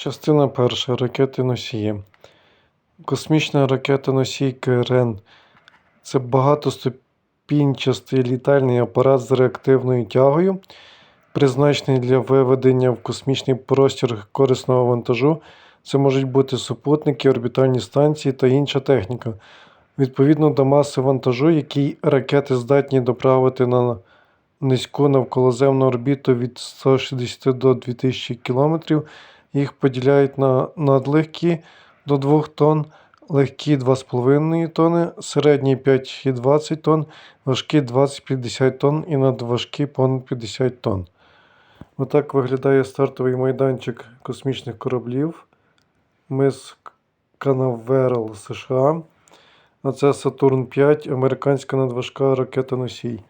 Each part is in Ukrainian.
Частина перша. Ракети носії. Космічна ракета носій КРН це багатоступінчастий літальний апарат з реактивною тягою, призначений для виведення в космічний простір корисного вантажу. Це можуть бути супутники, орбітальні станції та інша техніка. Відповідно до маси вантажу, який ракети здатні доправити на низьку навколоземну орбіту від 160 до 2000 км, їх поділяють на надлегкі до 2 тонн, легкі 2,5 тонни, середні 5,20 тонн, важкі 20-50 тонн і надважкі понад 50 тонн. Отак виглядає стартовий майданчик космічних кораблів. Мис Канаверал США. А це Сатурн 5, американська надважка ракета носій.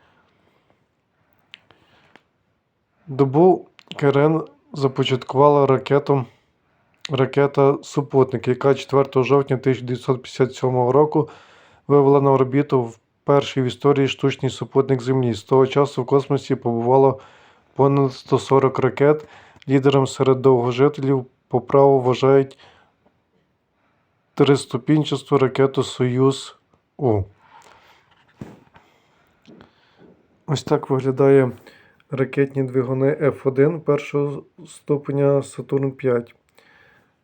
Добу КРН започаткувала ракету ракета Супутник, яка 4 жовтня 1957 року вивела на орбіту перший в історії штучний супутник Землі. З того часу в космосі побувало понад 140 ракет. Лідером серед довгожителів по праву вважають триступінчасту ракету Союз У. Ось так виглядає ракетні двигуни F1 першого ступеня Сатурн 5.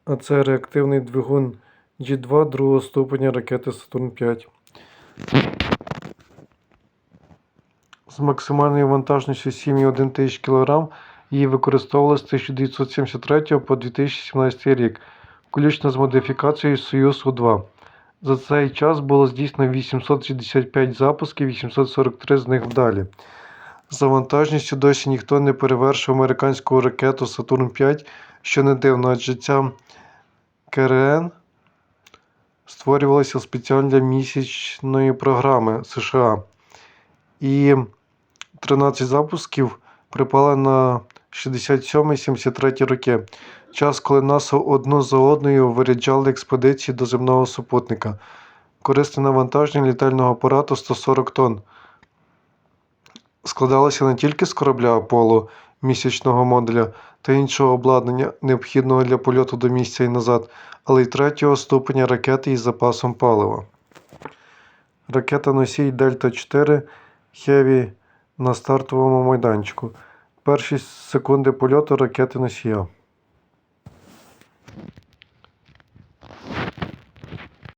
А це реактивний двигун G2 другого ступеня ракети Сатурн 5. З максимальною вантажністю 7,1 тисяч кг її використовували з 1973 по 2017 рік, включно з модифікацією Союз У-2. За цей час було здійснено 865 запусків, 843 з них вдалі. За вантажністю досі ніхто не перевершив американську ракету Сатурн 5, що не дивно, адже ця КРН створювалася спеціально для місячної програми США. І 13 запусків припали на 67-73 роки, час, коли НАСА одну за одною виряджали експедиції до земного супутника. Корисне навантаження літального апарату 140 тонн. Складалося не тільки з корабля Аполло місячного модуля та іншого обладнання, необхідного для польоту до місця і назад, але й третього ступеня ракети із запасом палива. Ракета носій Дельта 4 Хеві на стартовому майданчику. Перші секунди польоту ракети носія.